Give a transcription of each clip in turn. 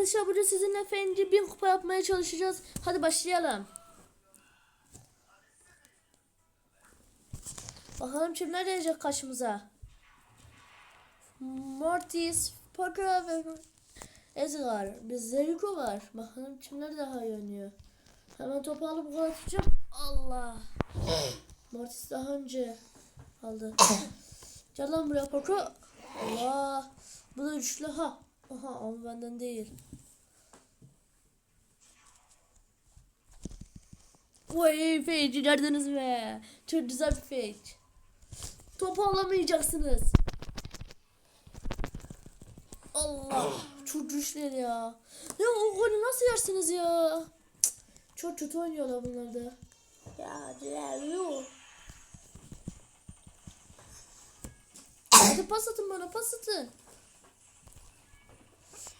arkadaşlar bugün sizinle Fenci bin kupa yapmaya çalışacağız. Hadi başlayalım. Bakalım kimler gelecek karşımıza. Mortis, Potter ve Edgar. Bizde Rico var. Bakalım kimler daha iyi oynuyor. Hemen topu alıp gol atacağım. Allah. Mortis daha önce aldı. Gel lan buraya Potter. Allah. Bu da üçlü ha. Aha ama benden değil. Vay fake gördünüz mü? Çok güzel bir fake. Topu alamayacaksınız. Allah. Çok güçlü ya. Ya o golü nasıl yersiniz ya? Çok kötü oynuyorlar bunlar da. Ya diyor. Hadi pas atın bana pas atın.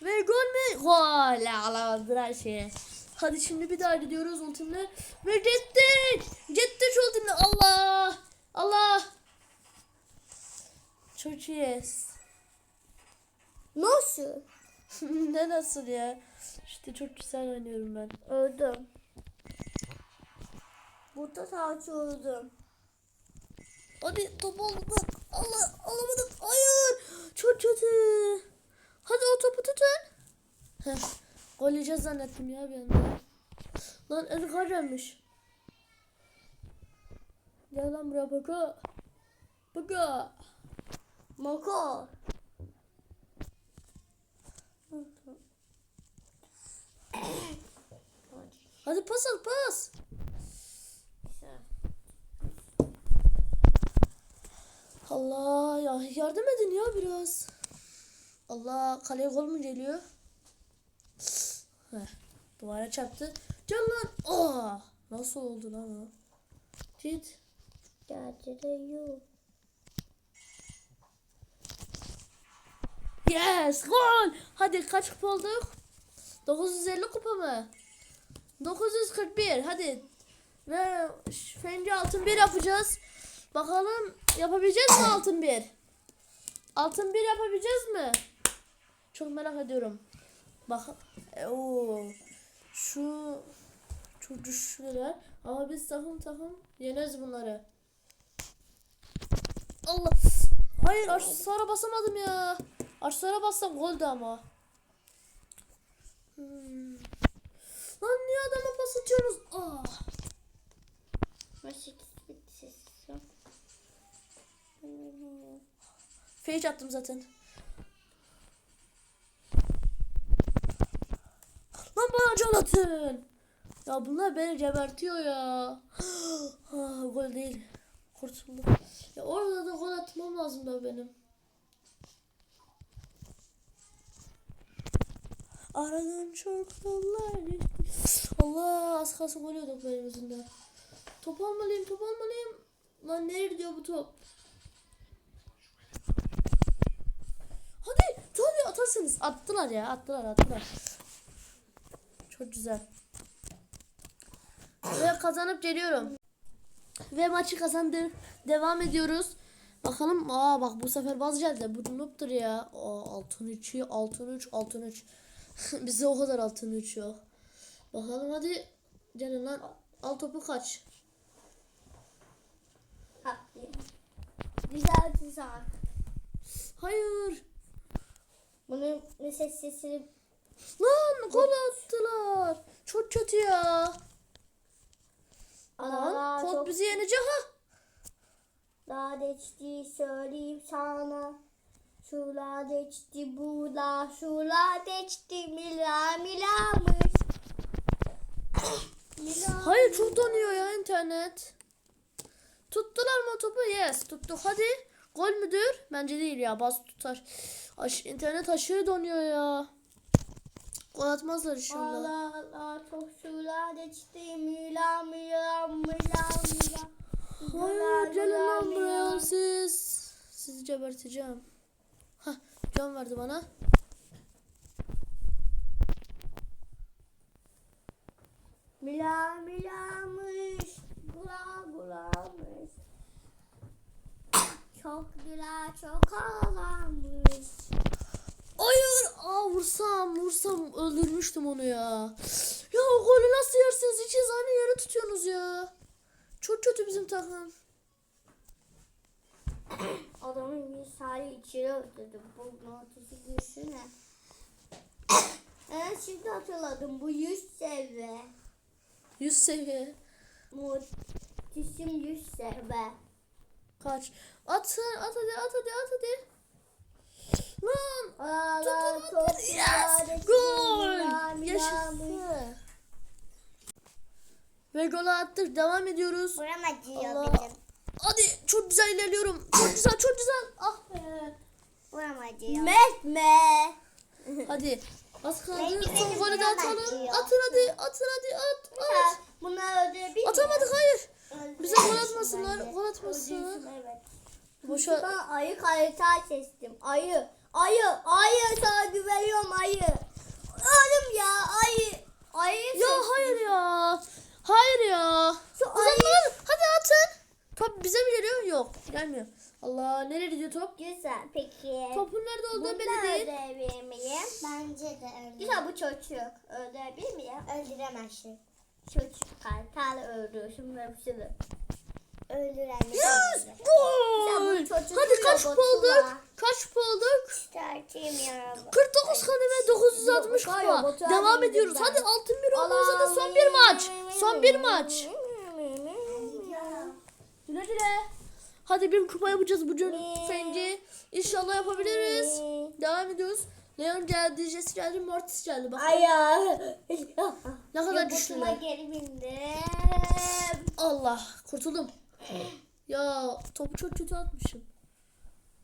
Ve gol mü? Gol. Alamadılar şeye. Hadi şimdi bir daha gidiyoruz ultimle. Ve gittik. Gittik ultimle. Allah. Allah. Çok iyiyiz. Nasıl? ne nasıl ya? İşte çok güzel oynuyorum ben. Öldüm. Burada sadece öldüm. Hadi topu aldık. Allah alamadık. Hayır. Çok kötü. Hadi o topu tutun. Heh. Zannettim ya bir anda. Lan Edgar gelmiş. Gel lan buraya baka. Baka. Moko. Hadi pas al pas. Allah ya yardım edin ya biraz. Allah kaleye gol mu geliyor? Heh, duvara çarptı. Can lan. Aa, nasıl oldu lan o? Git. Yes gol. Hadi kaç kupa olduk? 950 kupa mı? 941 hadi. Ve Fenci altın bir yapacağız. Bakalım yapabileceğiz mi altın bir? Altın bir yapabileceğiz mi? Çok merak ediyorum. Bak. e, Oo. Şu güçlüler. Ama biz takım takım yeneriz bunları. Allah. Hayır aşağıya basamadım ya. Aşağıya bassam goldü ama. Hmm. Lan niye adama pas atıyorsunuz? Ah. Fake attım zaten. Lan bana can. Ya bunlar beni gebertiyor ya. ah, gol değil. Kurtuldum. Ya orada da gol atmam lazım da benim. Aradan geçti. Allah az kalsın gol yiyorduk benim yüzümden. Top almalıyım top almalıyım. Lan nereye gidiyor bu top? Hadi tabii atarsınız. Attılar ya attılar attılar. Çok güzel. Ve kazanıp geliyorum. Ve maçı kazandık. Devam ediyoruz. Bakalım. Aa bak bu sefer baz geldi. Bu noob'tur ya. Aa, altın 2, altın 3, altın 3. Bize o kadar altın 3 yok. Bakalım hadi. Gelin lan. Al topu kaç. Güzel güzel. Hayır. Bunun mesela sesini Lan gol attılar. Çok kötü ya. Lan kod çok bizi yenecek ha. daha geçti söyleyeyim sana. Şula geçti bula, şula geçti mila milamış. Mila. Hayır çok donuyor ya internet. Tuttular mı topu? Yes tuttuk. Hadi. Gol müdür? Bence değil ya. Bas tutar. Aş internet aşırı donuyor ya. Gol atmazlar inşallah. Allah Allah çok şula geçti mila mila mila mila. Hayır gelin lan buraya siz. Sizi geberteceğim. Hah can verdi bana. Mila milamış, gula gulamış. Çok güla çok ağlamış. Hayır. Aa vursam vursam öldürmüştüm onu ya. Ya o golü nasıl yersiniz? İkiniz aynı yere tutuyorsunuz ya. Çok kötü bizim takım. Adamın bir sari içeri öldürdü. Bu notusu gülsüne. Evet şimdi hatırladım. Bu 100 seviye. 100 seviye. Muhteşem 100 seviye. Kaç. At at hadi at hadi at hadi. Lan. Allah Tut, çok tut, tut. Yes. Gol. Yaşasın. Ve gol attık. Devam ediyoruz. Buram acıyor Allah. benim. Hadi çok güzel ilerliyorum. Çok güzel çok güzel. Ah be. Buram acıyor. Mehmet. Hadi. Az kaldı. Son golü de atalım. Atın hadi. Atın hadi. At. At. Bunlar öldürebilir Atamadık hayır. Bize gol atmasınlar. Gol atmasınlar. Boşa. Ben ayı harita seçtim. Ayı. Ayı. Ayı sana güveniyorum ayı. Oğlum ya ayı. Ayı Ya seçtim. hayır ya. Hayır ya. Şu O zaman hadi atın. Top bize mi geliyor? Yok. Gelmiyor. Allah nereye gidiyor top? Güzel peki. Topun nerede olduğu Bunu belli değil. öldürebilir miyim? Bence de öldüremem. Güzel bu çocuk. Öldürebilir miyim? Öldüremezsin. Çocuk kartal öldürsün ve hepsini. Öldürenler. Yes! Gol! Hadi kaç olduk? Kaç olduk? Çıkartayım 49 kademe 960 Yok, kupa. robotu Devam ediyoruz. Hadi altın bir olmamıza da son bir maç. Son bir maç. Güle güle. Hadi bir kupa yapacağız bugün Fenci. İnşallah yapabiliriz. Devam ediyoruz. Leon geldi, Jesse geldi, Mortis geldi. Bak Aya. ne kadar güçlüler. geri bindim. Allah kurtuldum. Ya topu çok kötü atmışım.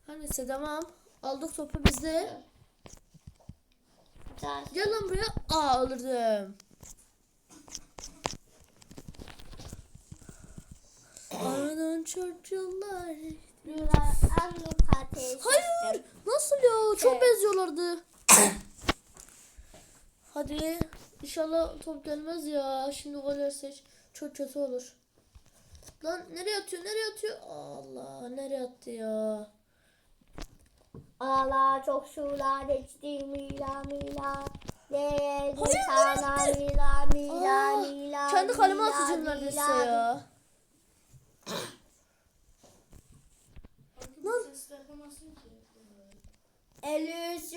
Her neyse devam. Aldık topu bizde. Gel lan buraya. Aa öldürdüm. Aradan çok yıllar. Hayır. Nasıl ya? Çok Evet. benziyorlardı. Hadi. İnşallah top gelmez ya. Şimdi gol yersek çok kötü olur. Lan nereye atıyor? Nereye atıyor? Allah nereye attı ya? Allah çok sular içti mila mila. Hayır, sana mila mila mila. Kendi kaleme atacağım neredeyse ya. Lan 53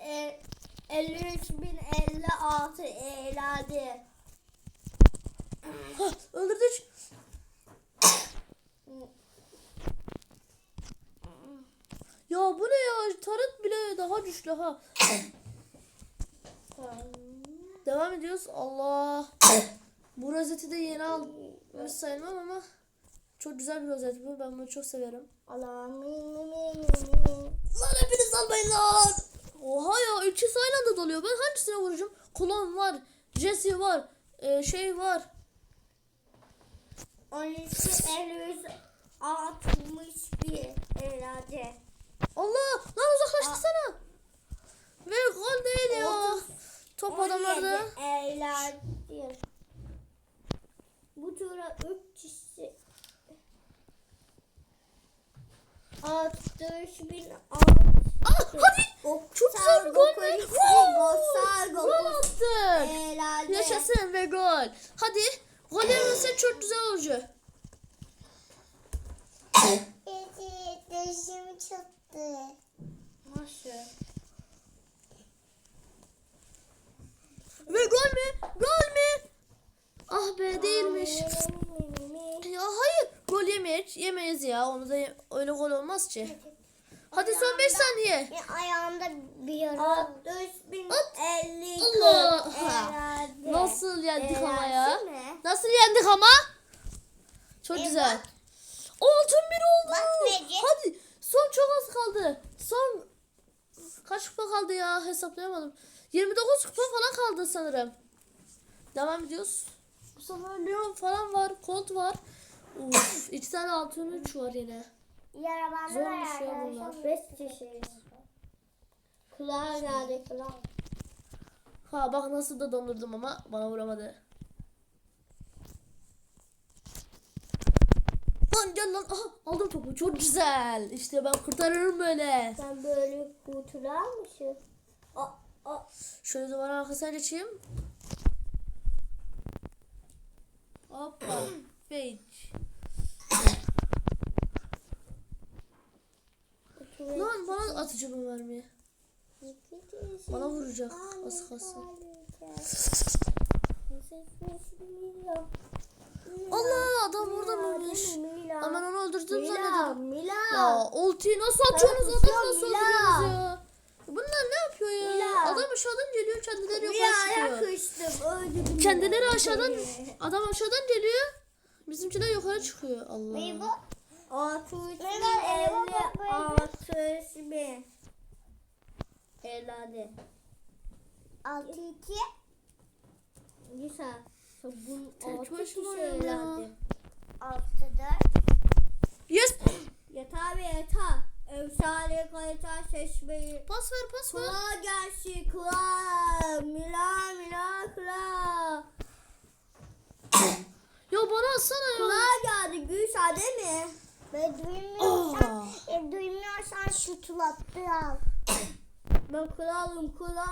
e, 53 bin 56 eğlendi. Hah, öldürdük. Ya bu ne ya? Tarıt bile daha güçlü ha. Devam ediyoruz. Allah. Bu rozeti de yeni almış sayılmam ama çok güzel bir rozet bu. Ben bunu çok severim. Lan hepiniz almayın lan. Oha ya ikisi aynı anda doluyor. Ben hangisine vuracağım? Kulon var. Jesse var. Ee, şey var. 12 53 61 eğlendi. Allah lan uzaklaştırsana. Ve gol değil ya. Top adamlarda. Eğlendi. Bu tura 3 kişi 60 bin Ah hadi. Çok güzel bir gol be. Gol attık. Eğlendi. Yaşasın ve gol. Hadi. Gol yerse çok güzel olacak. Dişim çıktı. Nasıl? Ve gol mü? Gol mü? Ah be değilmiş. Ya hayır. Gol yemeyiz. Yemeyiz ya. Onu da öyle gol olmaz ki. Hadi son 5 saniye. Ayağımda bir yara. 60 bin At. 50 Allah. Nasıl yendik ama ya? Mi? Nasıl yendik ama? Çok E güzel. bak. Altın bir oldu. Bak. Hadi. Son çok az kaldı. Son kaç kupa kaldı ya hesaplayamadım. 29 kupa falan kaldı sanırım. Devam ediyoruz. Bu sefer Leon falan var. Colt var. Uf, iki tane altın üç var yine. Yara bende Zormuş ya bunlar. Beş kişiyiz. Kulağa geldi kulağa. Ha bak nasıl da dondurdum ama bana vuramadı. Lan gel lan. Aha aldım topu. Çok güzel. İşte ben kurtarırım böyle. Sen böyle kurtular mısın? O, o. Şöyle duvarın arkasına geçeyim. Hoppa. Page. Lan bana atacak bu mermiyi. Bana vuracak. Az kalsın. Allah adam orada mıymış? Ama ben onu öldürdüm Mila, zannediyorum. Mila. Ya ultiyi nasıl atıyorsunuz Sen adamı nasıl öldürüyorsunuz ya? Bunlar ne yapıyor ya? Mila. Adam aşağıdan geliyor kendileri yukarı çıkıyor. yakıştım. Öldürdüm. Kendileri aşağıdan adam aşağıdan geliyor. Bizimkiler yukarı çıkıyor. Allah. Altı Mila, elli altı ismi. Elade. Altı iki. Lisa. Sabun altı dört. Yes. Yatağa ve yatağa. Efsane kalite seçmeyi. Pas ver pas ver. Kula gelsin kula. Mila mila kula. Ya bana atsana ya. Kula geldi Gülşah değil mi? Ben duymuyorsan, Aa. e, duymuyorsan şu tulattı al. Ben kralım kula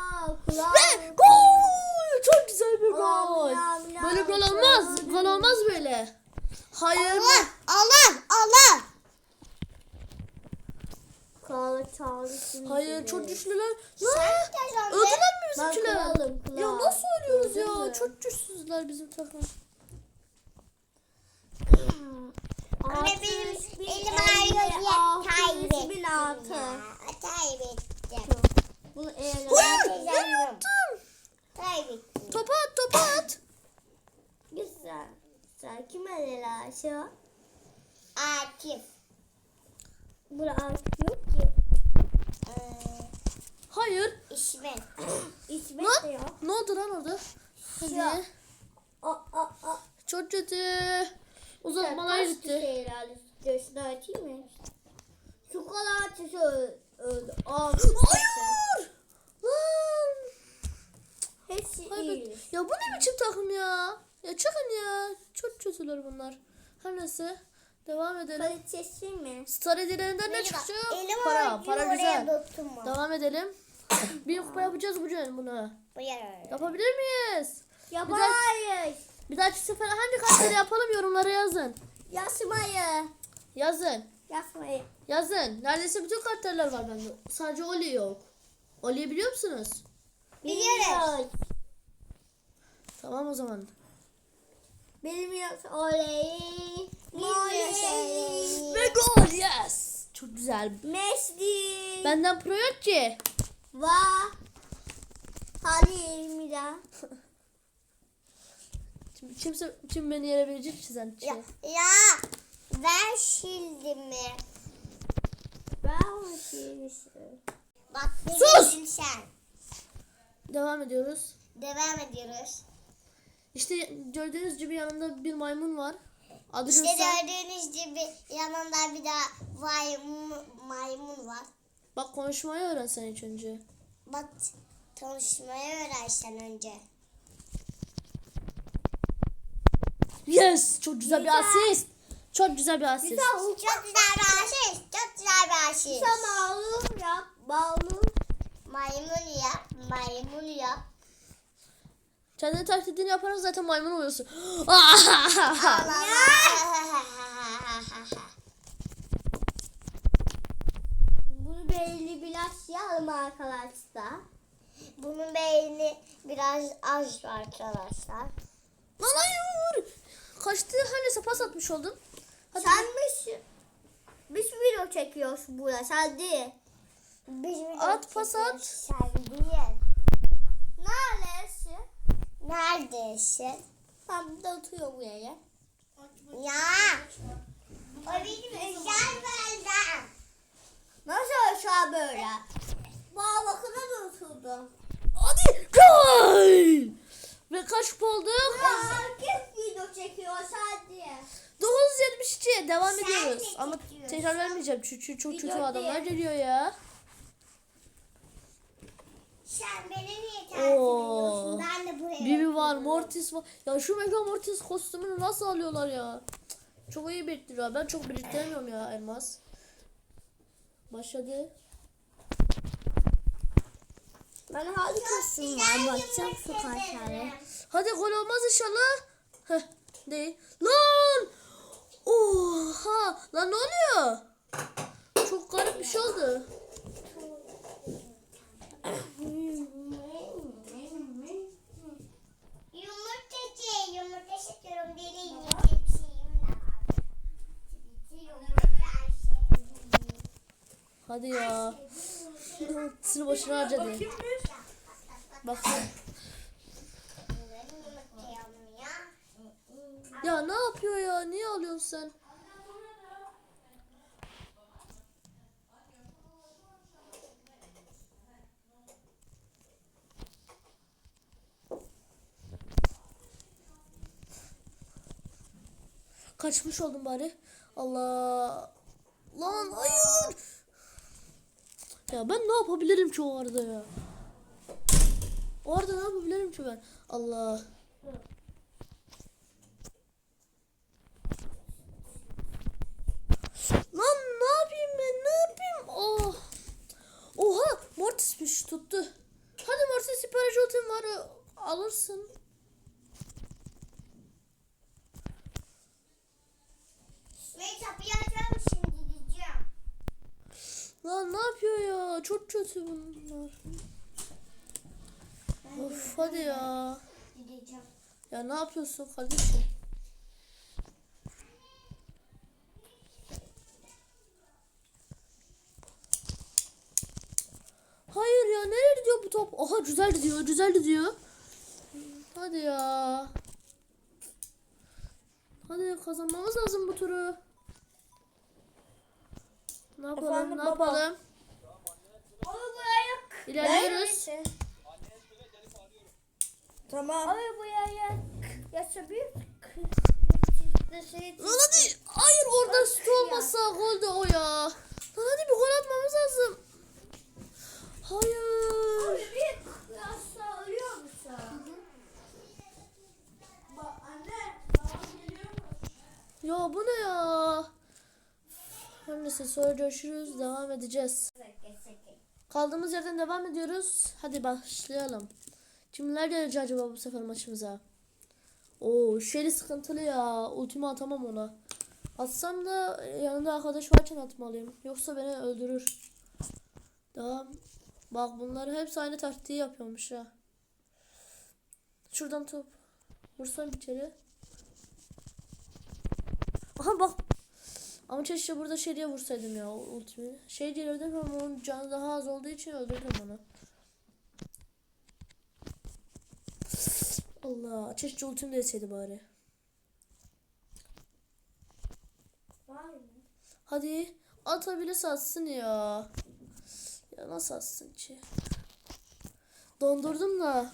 kula. Ve gol! Çok güzel bir gol. Böyle gol olmaz. Gol olmaz böyle. Hayır. Allah, Allah, Allah. Hayır çok güçlüler. Lan öldüler mi Ben bizimkiler? Ya nasıl ölüyoruz ya? Çok güçsüzler bizim takım. Anne benim elim altı kaybettim. Kaybettim. Bunu eğer Hayır. Ne yaptım? Kaybettim. Topa at topa at. Güzel. Sen kime şu? Akif. Burada artık yok ki. Ee, Hayır. İsmet. İsmet Lan. de yok. Ne oldu lan orada? Hadi. O o o. Çok kötü. Uzatmalar gitti. Göğsünü açayım mı? Ö- öldü. Hayır. Hepsi iyi. Ya bu ne biçim takım ya? Ya çıkın ya. Çok kötüler bunlar. Her neyse. Devam edelim. Kalitesi mi? Star hediyelerinden ne çıkacak? elim Para. Para güzel. Devam edelim. Bir kupa yapacağız bugün bunu. Bu yer. Yapabilir miyiz? Yapamayız. Bir dahaki sefer hangi kartları yapalım yorumlara yazın. Yazmayı. Yazın. Yazmayı. Yazın. Neredeyse bütün kartlar var bende. Sadece Oli yok. Oli'yi biliyor musunuz? Biliyoruz. Tamam o zaman. Bilmiyoruz olayı. Bilmiyoruz. Ve gol yes. Çok güzel. Messi. Benden pro yok ki. Va. Hadi Mira. Şimdi kimse kim beni yenebilecek ki sen? Ya, ya ver şildimi. Ben o şeymişim. Bak Sus! dedin sen. Devam ediyoruz. Devam ediyoruz. İşte gördüğünüz gibi yanımda bir maymun var. Adı İşte Gülsen. gördüğünüz gibi yanında bir daha maymun, maymun var. Bak konuşmayı öğren sen ilk önce. Bak tanışmayı öğrensen önce. Yes! Çok güzel bir asist. Çok güzel bir asist. Güzel Çok güzel bir aşiş. Çok güzel bir aşiş. Sen bağlı yap. Bağlı. Maymun yap. Maymun yap. Kendini taklidini yaparak zaten maymun oluyorsun. Bunu belli biraz yalım arkadaşlar. Bunun beyni biraz az arkadaşlar. Lan hayır. Kaçtı her neyse pas atmış oldum. Hadi. Sen mi biz video çekiyoruz burada sen değil. Biz video At, pas at. Sen değil. Neredesin? Neredesin? Ben burada oturuyorum buraya. Ya. O benim özel benden. Nasıl aşağı böyle? Bana bakına da oturdum. Hadi. Gol. Ve kaç kupa olduk? Herkes video çekiyor sen diye. 972 devam Sen ediyoruz. de Ama çekiyorsun. tekrar vermeyeceğim çünkü çok kötü Video adamlar değil. geliyor ya. Sen beni niye takip Oo. Ben de buraya Bibi var. Mortis var. Ya şu Mega Mortis kostümünü nasıl alıyorlar ya? Çok iyi biriktiriyor. Ben çok biriktiremiyorum ya elmas. Başladı. Ben harikasın var. Bakacağım şu kartlara. Hadi gol olmaz inşallah. Heh, değil. Lan! Oha! Lan ne oluyor? Çok garip bir şey oldu. Hadi ya. Sını boşuna harcadı. Bak. Ya ne yapıyor ya? Niye alıyorsun sen? Kaçmış oldum bari. Allah. Lan hayır. Ya ben ne yapabilirim ki o arada ya? O arada ne yapabilirim ki ben? Allah. Lan ne yapayım ben? Ne yapayım? Oh. Oha Mortis'miş tuttu. Hadi Mortis sipariş ultim var alırsın. Ben kapıyı açarım şimdi gideceğim. Lan ne yapıyor ya? Çok kötü bunlar. Of hadi ya. Gideceğim. Ya ne yapıyorsun kardeşim? Hayır ya nereye gidiyor bu top? Oha güzel gidiyor güzel gidiyor. Hadi ya. Hadi kazanmamız lazım bu turu. Ne yapalım Efendim ne baba? yapalım? Abi buraya İlerliyoruz. Tamam. Abi buraya yaşa bir Lan hadi. Hayır orada süt olmasa gol de o ya. Lan hadi bir gol atmamız lazım. Hayır. bir yaşa ölüyor musun? Anne, geliyor mu? Ya bu ne ya? Her neyse sonra görüşürüz. Devam edeceğiz. Kaldığımız yerden devam ediyoruz. Hadi başlayalım. Kimler gelecek acaba bu sefer maçımıza? Oo Shelly sıkıntılı ya. Ultimi atamam ona. Atsam da yanında arkadaş varken atmalıyım. Yoksa beni öldürür. Devam. Bak bunlar hepsi aynı taktiği yapıyormuş ya. Şuradan top. Vursam kere. Aha bak. Ama keşke burada Shelly'e vursaydım ya ultimi. Şey gelirdim ama onun canı daha az olduğu için öldürdüm onu. Allah. Keşke ultim de yetseydi bari. Hadi. Atabilirse atsın ya. Ya nasıl atsın ki? Dondurdum da.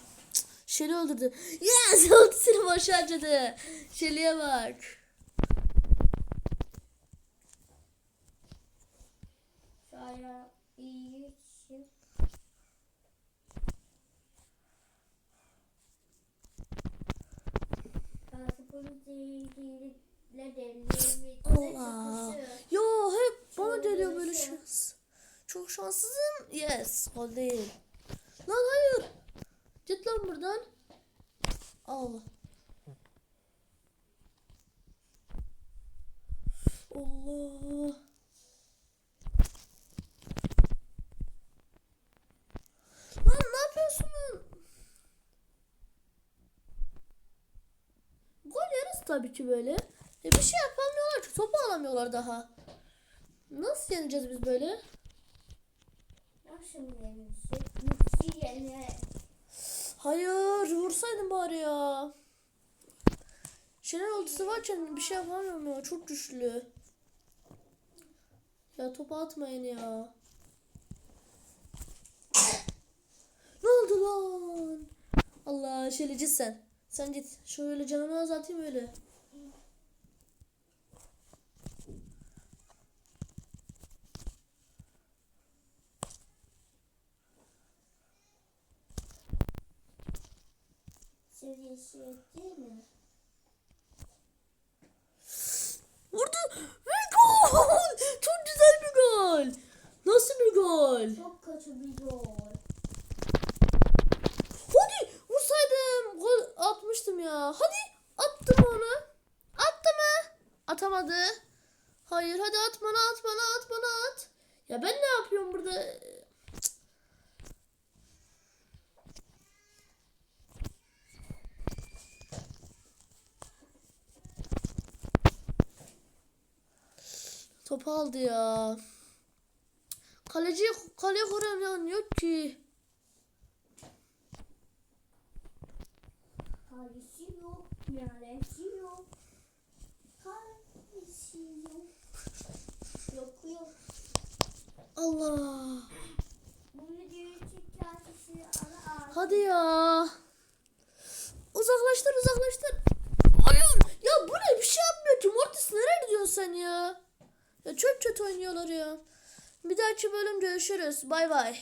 Shelly öldürdü. Yes! Ultisini boş harcadı. Shelly'e bak. İyi için. Allah. Yo hep bana geliyor böyle şans. Çok şanssızım. Yes. Gol değil. Lan hayır. Git lan buradan. Allah. Allah. Lan ne yapıyorsun? Gol yeriz tabii ki böyle. E bir şey yapamıyorlar ki. Topu alamıyorlar daha. Nasıl yeneceğiz biz böyle? Nasıl. Hayır vursaydın bari ya. Şener ultisi varken bir şey yapamıyorum ya. Çok güçlü. Ya topu atmayın ya. Ne oldu lan? Allah şelici sen. Sen git. Şöyle canımı azaltayım öyle. Seviyesi değil mi? Vurdu. Ve gol. Çok güzel bir gol. Nasıl bir gol? Çok kötü bir gol. atmadı. Hayır hadi at bana at bana at bana at. Ya ben ne yapıyorum burada? Cık. Top aldı ya. Kaleci kaleye kuran yok ki. Kalesi yok. Neresi yok. Kalesi yok. Yok yok. Allah. Hadi ya. Uzaklaştır uzaklaştır. Hayır. Ya bu ne bir şey yapmıyor ki. Mortis nereye gidiyorsun sen ya? Ya çok oynuyorlar ya. Bir dahaki bölüm görüşürüz. Bay bay.